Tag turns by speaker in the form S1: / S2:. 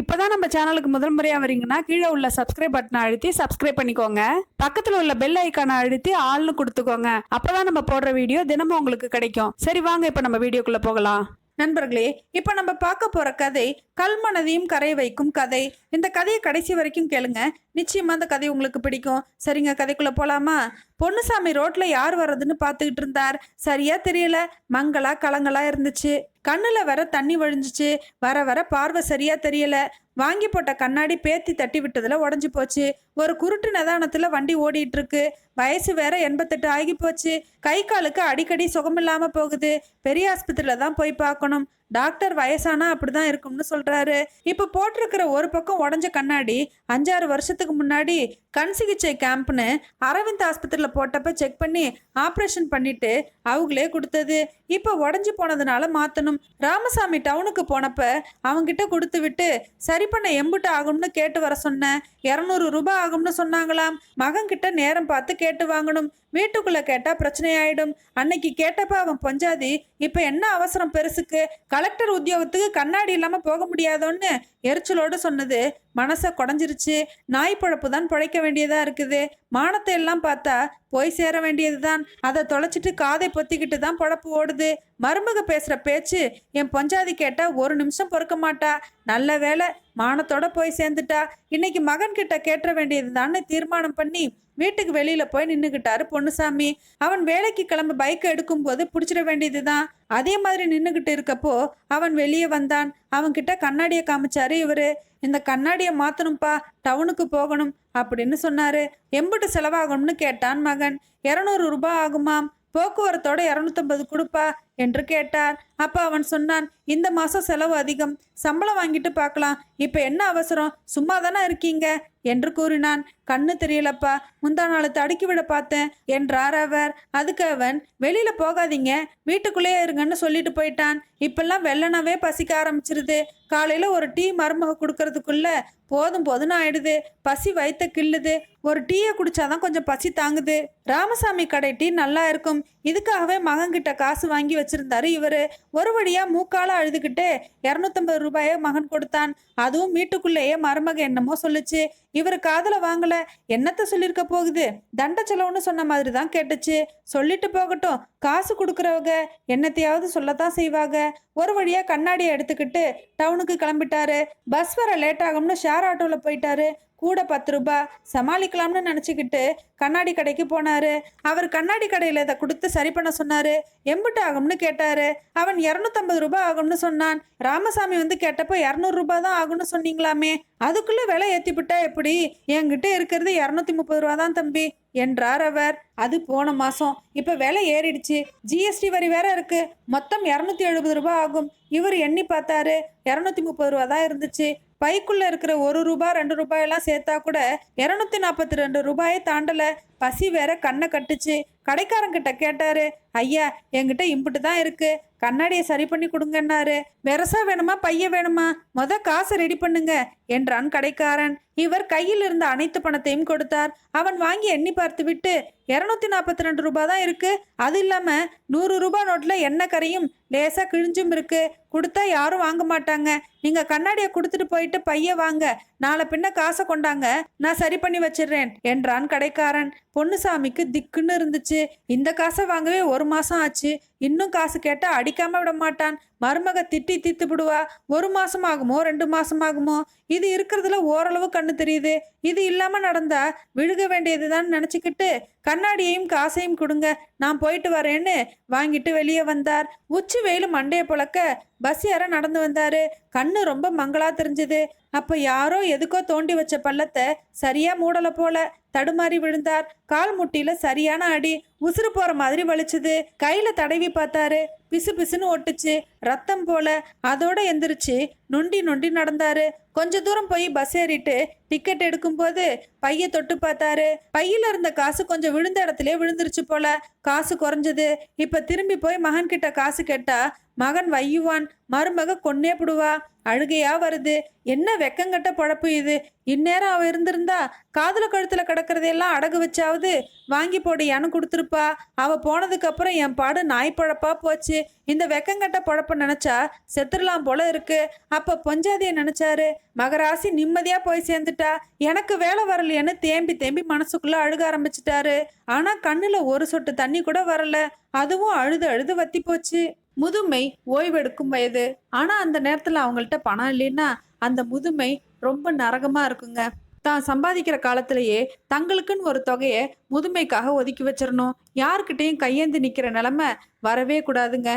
S1: இப்போதான் நம்ம சேனலுக்கு முதல் முறையாக வரீங்கன்னா கீழே உள்ள சப்ஸ்கிரைப் பட்டனை அழுத்தி சப்ஸ்கிரைப் பண்ணிக்கோங்க. பக்கத்தில் உள்ள பெல் ஐக்கானை அழுத்தி ஆள்னு கொடுத்துக்கோங்க. அப்போதான் நம்ம போடுற வீடியோ தினமும் உங்களுக்கு கிடைக்கும். சரி வாங்க இப்போ நம்ம வீடியோக்குள்ளே போகலாம். நண்பர்களே இப்போ நம்ம பார்க்க போற கதை கல்மனதையும் கரை வைக்கும் கதை. இந்த கதையை கடைசி வரைக்கும் கேளுங்க. நிச்சயமா அந்த கதை உங்களுக்கு பிடிக்கும். சரிங்க கதைக்குள்ள போலாமா? பொன்னுசாமி ரோட்ல யார் வர்றதுன்னு பார்த்துக்கிட்டு இருந்தார். சரியா தெரியல. மங்களா கலங்களா இருந்துச்சு. கண்ணுல வர தண்ணி வழிஞ்சிச்சு. வர வர பார்வை சரியா தெரியல. வாங்கி போட்ட கண்ணாடி பேத்தி தட்டி விட்டதுல உடஞ்சி போச்சு. ஒரு குருட்டு நிதானத்துல வண்டி ஓடிட்டு இருக்கு. வயசு வேற எண்பத்தெட்டு ஆகி போச்சு. கை காலுக்கு அடிக்கடி சுகமில்லாம போகுது. பெரிய ஆஸ்பத்திரியில தான் போய் பார்க்கணும். டாக்டர் வயசானா அப்படிதான் இருக்கும்னு சொல்றாரு. இப்ப போட்டிருக்கிற ஒரு பக்கம் உடஞ்ச கண்ணாடி அஞ்சாறு வருஷத்துக்கு முன்னாடி கண் சிகிச்சை கேம்ப்னு அரவிந்த் ஆஸ்பத்திரியில போட்டப்ப செக் பண்ணி ஆப்ரேஷன் பண்ணிட்டு அவங்களே கொடுத்தது. இப்போ உடஞ்சி போனதுனால மாற்றணும் ராமசாமி டவுனுக்கு போனப்ப அவங்கிட்ட கொடுத்து விட்டு சரி பண்ண எம்புட்டு ஆகும்னு கேட்டு வர சொன்னேன் இரநூறு ரூபாய் ஆகும்னு சொன்னாங்களாம். மகன்கிட்ட நேரம் பார்த்து கேட்டு வாங்கணும். வீட்டுக்குள்ளே கேட்டால் பிரச்சனையாயிடும். அன்னைக்கு கேட்டப்ப அவன் பொஞ்சாதி இப்போ என்ன அவசரம் பெருசுக்கு? கலெக்டர் உத்தியோகத்துக்கு கண்ணாடி இல்லாமல் போக முடியாதோன்னு எரிச்சலோடு சொன்னது. மனசை குடஞ்சிருச்சு. நாய் பழப்பு தான் பிழைக்க வேண்டியதாக இருக்குது. மானத்தை எல்லாம் பார்த்தா போய் சேர வேண்டியதுதான். அதை தொலைச்சிட்டு காதை பொத்திக்கிட்டு தான் பொழப்பு ஓடுது. மருமக பேசுகிற பேச்சு என் பொஞ்சாதி கேட்டால் ஒரு நிமிஷம் பொறுக்க மாட்டா. நல்ல வேலை மானத்தோட போய் சேர்ந்துட்டா. இன்னைக்கு மகன் கிட்ட கேட்ட வேண்டியதுதான்னு தீர்மானம் பண்ணி வீட்டுக்கு வெளியில போய் நின்னுகிட்டாரு பொன்னுசாமி. அவன் வேலைக்கு கிளம்ப பைக் எடுக்கும்போது பிடிச்சிட வேண்டியதுதான். அதே மாதிரி நின்னுகிட்டு இருக்கப்போ அவன் வெளியே வந்தான். அவன்கிட்ட கண்ணாடியை காமிச்சாரு இவரு. இந்த கண்ணாடியை மாத்தணும்ப்பா டவுனுக்கு போகணும் அப்படின்னு சொன்னாரு. எம்பிட்டு செலவாகணும்னு கேட்டான் மகன். இரநூறு ரூபாய் ஆகுமாம். போக்குவரத்தோட இரநூத்தம்பது கொடுப்பா. என்று கேட்டார். அப்போ அவன் சொன்னான் இந்த மாதம் செலவு அதிகம் சம்பளம் வாங்கிட்டு பார்க்கலாம் இப்போ என்ன அவசரம் சும்மா தானே இருக்கீங்க? என்று கூறினான். கண்ணு தெரியலப்பா முந்தா நாள் தடுக்கி விட பார்த்தேன் என்றார் அவர். அதுக்கு அவன் வெளியில் போகாதீங்க வீட்டுக்குள்ளேயே இருங்கன்னு சொல்லிட்டு போயிட்டான். இப்பெல்லாம் வெள்ளனாவே பசிக்க ஆரம்பிச்சிருது. காலையில் ஒரு டீ மருமக கொடுக்கறதுக்குள்ள போதும் போதும்னு ஆயிடுது. பசி வயிற்ற கிள்ளுது. ஒரு டீயை குடிச்சாதான் கொஞ்சம் பசி தாங்குது. ராமசாமி கடை டீ நல்லா இருக்கும். இதுக்காகவே மகன்கிட்ட காசு வாங்கி வச்சிருந்தாரு. இவரு ஒரு வழியா மூக்கால அழுதுகிட்டு இரநூத்தம்பது ரூபாயை மகன் கொடுத்தான். அதுவும் வீட்டுக்குள்ளேயே மருமக என்னமோ சொல்லுச்சு. இவர் காதல வாங்கல. என்னத்த சொல்லியிருக்க போகுது? தண்ட செலவுன்னு சொன்ன மாதிரி தான் கேட்டுச்சு. சொல்லிட்டு போகட்டும். காசு கொடுக்குறவங்க என்னத்தையாவது சொல்லத்தான் செய்வாங்க. ஒரு வழியா கண்ணாடியை எடுத்துக்கிட்டு டவுனுக்கு கிளம்பிட்டாரு. பஸ் வர லேட் ஆகும்னு ஷேர் ஆட்டோவில் போயிட்டாரு. கூட பத்து ரூபா சமாளிக்கலாம்னு நினச்சிக்கிட்டு கண்ணாடி கடைக்கு போனார். அவர் கண்ணாடி கடையில் இதை கொடுத்து சரி பண்ண சொன்னார். எம்புட்டு ஆகும்னு கேட்டார். அவன் இரநூத்தம்பது ரூபாய் ஆகும்னு சொன்னான். ராமசாமி வந்து கேட்டப்போ இரநூறுபா தான் ஆகும்னு சொன்னீங்களாமே. அதுக்குள்ளே விலை ஏத்திவிட்டா எப்படி? என்கிட்ட இருக்கிறது இரநூத்தி முப்பது ரூபா தான் தம்பி என்றார் அவர். அது போன மாதம் இப்போ விலை ஏறிடுச்சு. ஜிஎஸ்டி வரி வேற இருக்கு. மொத்தம் இரநூத்தி எழுபது ரூபா ஆகும். இவர் எண்ணி பார்த்தாரு. இரநூத்தி முப்பது ரூபா தான் இருந்துச்சு. பைக்குள்ளே இருக்கிற ஒரு ரூபாய் ரெண்டு ரூபாயெல்லாம் சேர்த்தா கூட இரநூத்தி நாற்பத்தி ரெண்டு ரூபாயை தாண்டல. பசி வேற கண்ணை கட்டுச்சு. கடைக்காரங்கிட்ட கேட்டாரு ஐயா என்கிட்ட இம்புட்டு தான் இருக்கு. கண்ணாடியை சரி பண்ணி கொடுங்கன்னாரு. வெரசா வேணுமா பைய வேணுமா? மொத காசை ரெடி பண்ணுங்க என்றான் கடைக்காரன். இவர் கையில் இருந்த அனைத்து பணத்தையும் கொடுத்தார். அவன் வாங்கி எண்ணி பார்த்து விட்டு இரநூத்தி நாற்பத்தி ரெண்டு ரூபாய் தான் இருக்கு. அது இல்லாம நூறு ரூபாய் நோட்ல எண்ணெய் கரையும். லேசா கிழிஞ்சும் இருக்கு. கொடுத்தா யாரும் வாங்க மாட்டாங்க. நீங்க கண்ணாடியை கொடுத்துட்டு போயிட்டு பைய வாங்க. நாளை பின்ன காசை கொண்டாங்க. நான் சரி பண்ணி வச்சிடுறேன் என்றான் கடைக்காரன். பொன்னுசாமிக்கு திக்குன்னு இருந்துச்சு. இந்த காசை வாங்கவே ஒரு மாசம் ஆச்சு. இன்னும் காசு கேட்டா அடிக்காம விட மாட்டான். மருமக திட்டி தீத்து விடுவா? ஒரு மாசம் ஆகுமோ ரெண்டு மாசம் ஆகுமோ இது இருக்கிறதுல ஓரளவு கண்ணு தெரியுது. இது இல்லாம நடந்தா விழுக வேண்டியதுதான் நினைச்சுக்கிட்டு கண்ணாடியையும் காசையும் கொடுங்க. நான் போயிட்டு வரேன்னு வாங்கிட்டு வெளியே வந்தார். உச்சி வெயில் மண்டைய புழக்க பஸ் யார நடந்து வந்தாரு. கண்ணு ரொம்ப மங்களா தெரிஞ்சது. அப்ப யாரோ எதுக்கோ தோண்டி வச்ச பள்ளத்தை சரியா மூடல போல தடுமாறி விழுந்தார். கால் முட்டியில சரியான அடி உசுறு போற மாதிரி வலிச்சுது. கையில தடவி பார்த்தாரு. பிசு பிசுன்னு ஒட்டுச்சு. ரத்தம் போல அதோட எந்திரிச்சு நொண்டி நொண்டி நடந்தாரு. கொஞ்ச தூரம் போய் பஸ் ஏறிட்டு டிக்கெட் எடுக்கும்போது பைய தொட்டு பார்த்தாரு. பையில இருந்த காசு கொஞ்சம் விழுந்த இடத்துலயே விழுந்துருச்சு போல. காசு குறைஞ்சது. இப்ப திரும்பி போய் மகன் கிட்ட காசு கேட்டா மகன் வையுவான். மருமக கொன்னே புடுவா. அழுகையா வருது. என்ன வெக்கங்கட்ட பொழப்பு இது? இந்நேரம் அவ இருந்திருந்தா காதல கழுத்துல கிடக்கிறதையெல்லாம் அடகு வச்சாவது வாங்கி போடியான்னு கொடுத்துருப்பா. அவ போனதுக்கு அப்புறம் என் பாடு நாய் பொழப்பா போச்சு. இந்த வெக்கங்கட்ட பொழப்ப வரப்ப நினச்சா செத்துடலாம் போல இருக்கு. அப்போ பொஞ்சாதியை நினச்சாரு மகராசி நிம்மதியாக போய் சேர்ந்துட்டா எனக்கு வேலை வரலையேன்னு தேம்பி தேம்பி மனசுக்குள்ளே அழுக ஆரம்பிச்சிட்டாரு. ஆனால் கண்ணில் ஒரு சொட்டு தண்ணி கூட வரல. அதுவும் அழுது அழுது வத்தி போச்சு. முதுமை ஓய்வெடுக்கும் வயது. ஆனால் அந்த நேரத்தில் அவங்கள்ட்ட பணம் இல்லைன்னா அந்த முதுமை ரொம்ப நரகமாக இருக்குங்க. தான் சம்பாதிக்கிற காலத்திலேயே தங்களுக்குன்னு ஒரு தொகையை முதுமைக்காக ஒதுக்கி வச்சிடணும் யாருக்கிட்டேயும் கையேந்து நிற்கிற நிலமை வரவே கூடாதுங்க.